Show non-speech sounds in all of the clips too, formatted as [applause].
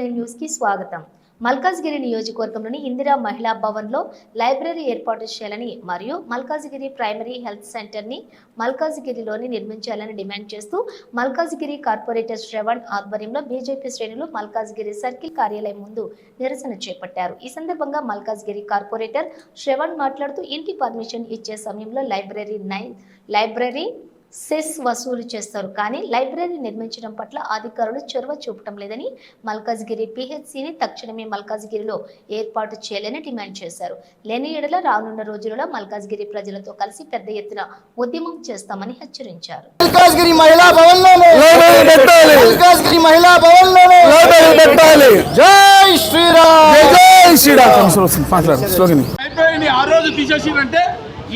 Online న్యూస్కి స్వాగతం. మల్కాజ్గిరి నియోజకవర్గంలోని ఇందిరా మహిళా భవన్లో లైబ్రరీ ఏర్పాటు చేయాలని మరియు మల్కాజ్గిరి ప్రైమరీ హెల్త్ సెంటర్ని మల్కాజ్గిరిలోని నిర్మించాలని డిమాండ్ చేస్తూ మల్కాజ్గిరి కార్పొరేటర్ శ్రవణ్ ఆధ్వర్యంలో బీజేపీ శ్రేణులు మల్కాజ్గిరి సర్కిల్ కార్యాలయం ముందు నిరసన చేపట్టారు. ఈ సందర్భంగా మల్కాజ్గిరి కార్పొరేటర్ శ్రవణ్ మాట్లాడుతూ ఇంటి పర్మిషన్ ఇచ్చే సమయంలో లైబ్రరీ నైన్ లైబ్రరీ సెస్ వసూలు చేస్తారు. కానీ లైబ్రరీ నిర్మించడం పట్ల అధికారులు చొరవ చూపటం లేదని మల్కాజ్గిరి పిహెచ్సిని తక్షణమే మల్కాజ్గిరిలో ఏర్పాటు చేయాలని డిమాండ్ చేశారు. లేని ఎడల రానున్న రోజులలో మల్కాజ్గిరి ప్రజలతో కలిసి పెద్ద ఎత్తున ఉద్యమం చేస్తామని హెచ్చరించారు. మల్కాజ్గిరి మహిళా భవన్లోనే లైబ్రరీ పెట్టాలి. మల్కాజ్గిరి మహిళా భవన్లోనే లైబ్రరీ పెట్టాలి. జై శ్రీరామ్! జై శ్రీరామ్. మాట్లాడు స్లోగన్ లైబ్రరీని ఆ రోజు తీసేసిందంటే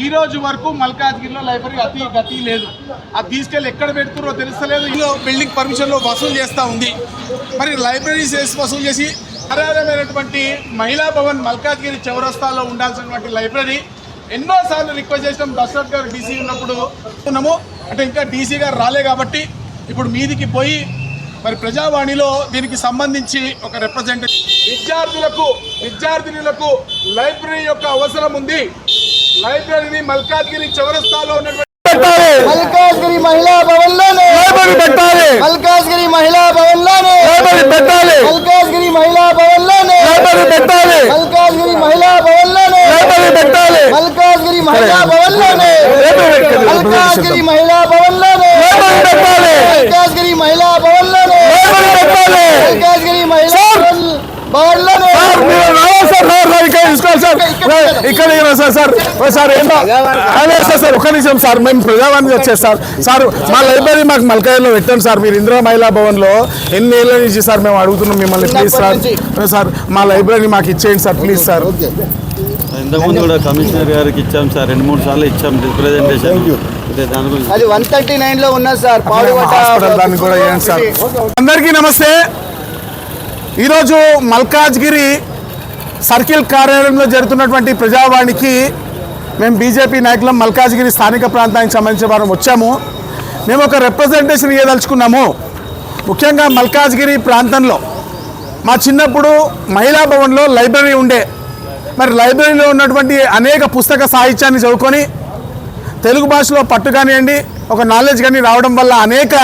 ఈ రోజు వరకు మల్కాజ్గిరిలో లైబ్రరీ అతి గతి లేదు. అది తీసుకెళ్ళి ఎక్కడ పెడుతురో తెలుస్తలేదు. ఇందులో బిల్డింగ్ పర్మిషన్లో వసూలు చేస్తూ ఉంది. మరి లైబ్రరీ సేల్స్ వసూలు చేసి ఆధారమైనటువంటి మహిళా భవన్ మల్కాజ్గిరి చౌరస్తాలో ఉండాల్సినటువంటి లైబ్రరీ ఎన్నోసార్లు రిక్వెస్ట్ చేసినాం. దశరథ్ గారు డీసీ ఉన్నప్పుడు ఉన్నాము. అంటే ఇంకా డీసీ గారు రాలే కాబట్టి ఇప్పుడు మీదికి పోయి మరి ప్రజావాణిలో దీనికి సంబంధించి ఒక రిప్రజెంటేటివ్ విద్యార్థులకు విద్యార్థినులకు లైబ్రరీ యొక్క అవసరం ఉంది. లైబ్రరీని మల్కాజ్గిరి చౌరస్తాలో ఉన్నటువంటి పెట్టాలి మల్కాజ్గిరి మహిళా భవన్లోనే లైబ్రరీ పెట్టాలి మల్కాజ్గిరి మహిళా భవన్లోనే లైబ్రరీ పెట్టాలి మల్కాజ్గిరి మహిళా భవన్లోనే లైబ్రరీ పెట్టాలి మల్కాజ్గిరి మహిళా భవన్లోనే లైబ్రరీ పెట్టాలి మల్కాజ్గిరి మహిళా భవన్లోనే లైబ్రరీ పెట్టాలి. మల్కాజ్గిరి మహిళా భవన్లోనే లైబ్రరీ పెట్టాలి మల్కాజ్గిరి మహిళా భవన్లోనే లైబ్రరీ పెట్టాలి మల్కాజ్గిరి మహిళా భవన్ భవన్లోనే సార్ మీరు రావాలి సార్ రావాలి సార్ ఇక్కడ తీసుకోవాలి సార్ ఇక్కడ సార్ సార్ ఓ సార్ ఏంటో? అదే సార్ సార్ ఒక్క నిమిషం సార్ మేము ప్రజావానికి వచ్చేది సార్ సార్ మా లైబ్రరీ మాకు మల్కాయలో పెట్టండి సార్ మీరు ఇందిరా మహిళా భవన్లో ఎన్ని ఏళ్ళ నుంచి సార్ మేము అడుగుతున్నాం మిమ్మల్ని ప్లీజ్ సార్. సార్ మా లైబ్రరీ మాకు ఇచ్చేయండి సార్ ప్లీజ్ సార్. ఇంతకుముందు కూడా కమిషనర్ గారికి ఇచ్చాం సార్ రెండు మూడు సార్లు ఇచ్చాం రిప్రజెంటేషన్. అదే దాని గురించి. అది వన్ థర్టీ నైన్లో ఉన్నది సార్ దాన్ని కూడా చేయండి సార్. అందరికీ నమస్తే. ఈరోజు మల్కాజ్గిరి సర్కిల్ కార్యాలయంలో జరుగుతున్నటువంటి ప్రజావాణికి మేము బీజేపీ నాయకులం మల్కాజ్గిరి స్థానిక ప్రాంతానికి సంబంధించిన వారం వచ్చాము. మేము ఒక రిప్రజెంటేషన్ ఇవ్వదలుచుకున్నాము ముఖ్యంగా మల్కాజ్గిరి ప్రాంతంలో మా చిన్నప్పుడు మహిళా భవన్లో లైబ్రరీ ఉండే మరి లైబ్రరీలో ఉన్నటువంటి అనేక పుస్తక సాహిత్యాన్ని చదువుకొని తెలుగు భాషలో పట్టు కానివ్వండి ఒక నాలెడ్జ్ కానీ రావడం వల్ల అనేక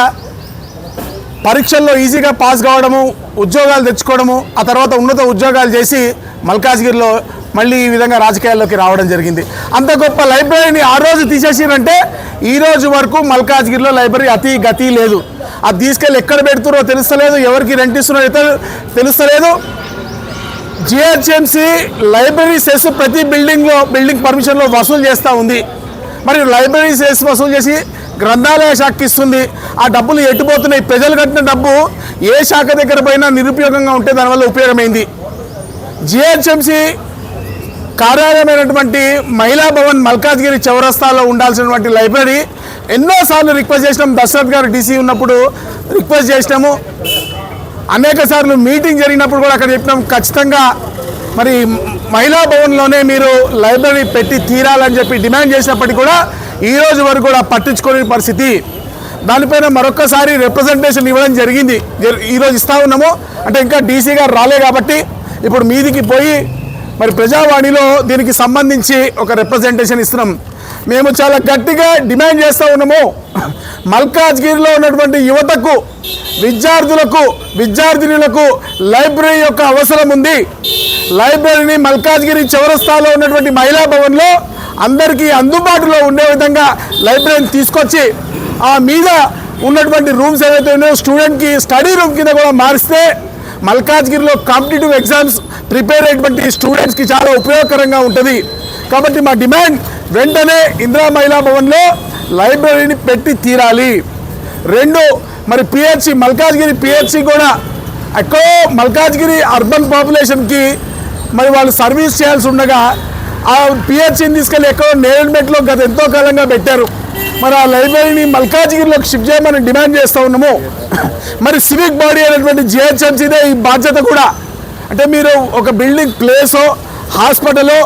పరీక్షల్లో ఈజీగా పాస్ కావడము ఉద్యోగాలు తెచ్చుకోవడము ఆ తర్వాత ఉన్నత ఉద్యోగాలు చేసి మల్కాజ్గిరిలో మళ్ళీ ఈ విధంగా రాజకీయాల్లోకి రావడం జరిగింది. అంత గొప్ప లైబ్రరీని ఆ రోజు తీసేసిరంటే ఈ రోజు వరకు మల్కాజ్గిరిలో లైబ్రరీ అతి గతి లేదు. అది తీసుకెళ్ళి ఎక్కడ పెడుతున్నారో తెలుస్తలేదు ఎవరికి రెంట్ ఇస్తున్నారో తెలుస్తలేదు. జిహెచ్ఎంసి లైబ్రరీ సెస్ ప్రతి బిల్డింగ్లో బిల్డింగ్ పర్మిషన్లో వసూలు చేస్తూ ఉంది. మరి లైబ్రరీ సెస్ వసూలు చేసి గ్రంథాలయ శాఖకి ఇస్తుంది. ఆ డబ్బులు ఎట్టుపోతున్నాయి ప్రజలు కట్టిన డబ్బు ఏ శాఖ దగ్గర పోయినా నిరుపయోగంగా ఉంటే దానివల్ల ఉపయోగమైంది. జిహెచ్ఎంసి కార్యాలయమైనటువంటి మహిళా భవన్ మల్కాజ్గిరి చౌరస్తాలో ఉండాల్సినటువంటి లైబ్రరీ ఎన్నోసార్లు రిక్వెస్ట్ చేసినాం. దశరథ్ గారు డీసీ ఉన్నప్పుడు రిక్వెస్ట్ చేసినాము. అనేక సార్లు మీటింగ్ జరిగినప్పుడు కూడా అక్కడ చెప్పినాం. ఖచ్చితంగా మరి మహిళా భవన్లోనే మీరు లైబ్రరీ పెట్టి తీరాలని చెప్పి డిమాండ్ చేసినప్పటికీ కూడా ఈరోజు వరకు కూడా పట్టించుకోలేని పరిస్థితి. దానిపైన మరొకసారి రిప్రజెంటేషన్ ఇవ్వడం జరిగింది. ఈరోజు ఇస్తా ఉన్నాము. అంటే ఇంకా డీసీ గారు రాలే కాబట్టి ఇప్పుడు మీదికి పోయి మరి ప్రజావాణిలో దీనికి సంబంధించి ఒక రిప్రజెంటేషన్ ఇస్తున్నాం. మేము చాలా గట్టిగా డిమాండ్ చేస్తూ ఉన్నాము. మల్కాజ్గిరిలో ఉన్నటువంటి యువతకు విద్యార్థులకు విద్యార్థినులకు లైబ్రరీ యొక్క అవసరం ఉంది. లైబ్రరీని మల్కాజ్గిరి చౌరస్తాలో ఉన్నటువంటి మహిళా భవన్లో అందరికీ అందుబాటులో ఉండే విధంగా లైబ్రరీని తీసుకొచ్చి ఆ మీద ఉన్నటువంటి రూమ్స్ ఏవైతే ఉన్నాయో స్టూడెంట్కి స్టడీ రూమ్ కింద కూడా మారిస్తే మల్కాజ్గిరిలో కాంపిటేటివ్ ఎగ్జామ్స్ ప్రిపేర్ అయ్యేటువంటి స్టూడెంట్స్కి చాలా ఉపయోగకరంగా ఉంటుంది. కాబట్టి మా డిమాండ్ వెంటనే ఇందిరా మహిళా భవన్లో లైబ్రరీని పెట్టి తీరాలి. రెండు మరి పిహెచ్సి మల్కాజ్గిరి పిహెచ్సి కూడా ఎక్కడో మల్కాజ్గిరి అర్బన్ పాపులేషన్కి మరి వాళ్ళు సర్వీస్ చేయాల్సి ఉండగా ఆ పిహెచ్సిని తీసుకెళ్ళి ఎక్కడో నేరడ్మెట్లో గత ఎంతో కాలంగా పెట్టారు. మరి ఆ లైబ్రరీని మల్కాజ్గిరిలోకి షిఫ్ట్ చేయమని డిమాండ్ చేస్తూ ఉన్నాము. మరి సివిక్ బాడీ అనేటువంటి జిహెచ్ఎంసీదే ఈ బాధ్యత కూడా. అంటే మీరు ఒక బిల్డింగ్ ప్లేసో హాస్పిటలో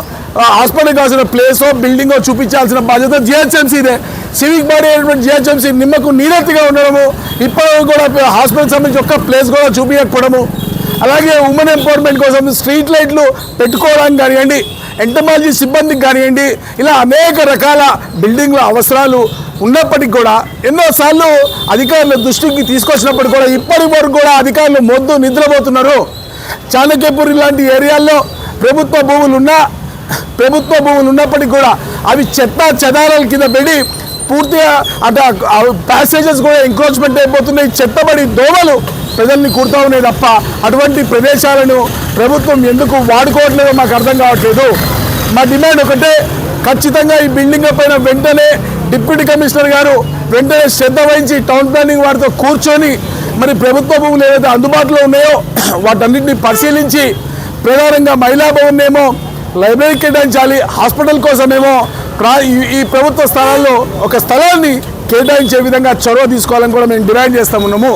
హాస్పిటల్ కావాల్సిన ప్లేసో బిల్డింగో చూపించాల్సిన బాధ్యత జిహెచ్ఎంసీదే సివిక్ బాడీ అయినటువంటి జిహెచ్ఎంసీ నిమ్మకు నీరెత్తిగా ఉండడము ఇప్పటివరకు కూడా హాస్పిటల్ సంబంధించి ఒక్క ప్లేస్ కూడా చూపించకపోవడము అలాగే ఉమెన్ ఎంపవర్మెంట్ కోసం స్ట్రీట్ లైట్లు పెట్టుకోవడానికి కానివ్వండి ఎంటమాలజీ సిబ్బందికి కానివ్వండి ఇలా అనేక రకాల బిల్డింగ్ల అవసరాలు ఉన్నప్పటికీ కూడా ఎన్నోసార్లు అధికారుల దృష్టికి తీసుకొచ్చినప్పుడు కూడా ఇప్పటి వరకు కూడా అధికారులు మొద్దు నిద్రపోతున్నారు. చాణక్యపురి లాంటి ఏరియాల్లో ప్రభుత్వ భూములు ఉన్నా ప్రభుత్వ భూములు ఉన్నప్పటికీ కూడా అవి చెత్త చెదారాల కింద పెట్టి పూర్తిగా అటు ప్యాసేజెస్ కూడా ఎంక్రోచ్మెంట్ అయిపోతున్నాయి. చెత్తబడి దోమలు ప్రజల్ని కుడుతూ ఉన్నాయి తప్ప అటువంటి ప్రదేశాలను ప్రభుత్వం ఎందుకు వాడుకోవట్లేదో మాకు అర్థం కావట్లేదు. మా డిమాండ్ ఒకటే ఖచ్చితంగా ఈ బిల్డింగ్ పైన వెంటనే డిప్యూటీ కమిషనర్ గారు వెంటనే శ్రద్ధ వహించి టౌన్ ప్లానింగ్ వారితో కూర్చొని మరి ప్రభుత్వ భూములు ఏవైతే అందుబాటులో ఉన్నాయో [clears throat] వాటన్నిటిని పరిశీలించి ప్రధానంగా మహిళా భవన్ ఏమో లైబ్రరీ కేటాయించాలి హాస్పిటల్ కోసమేమో ప్రా ఈ- ఈ ప్రభుత్వ స్థలాల్లో ఒక స్థలాన్ని కేటాయించే విధంగా చొరవ తీసుకోవాలని కూడా మేము డిమాండ్ చేస్తామున్నాము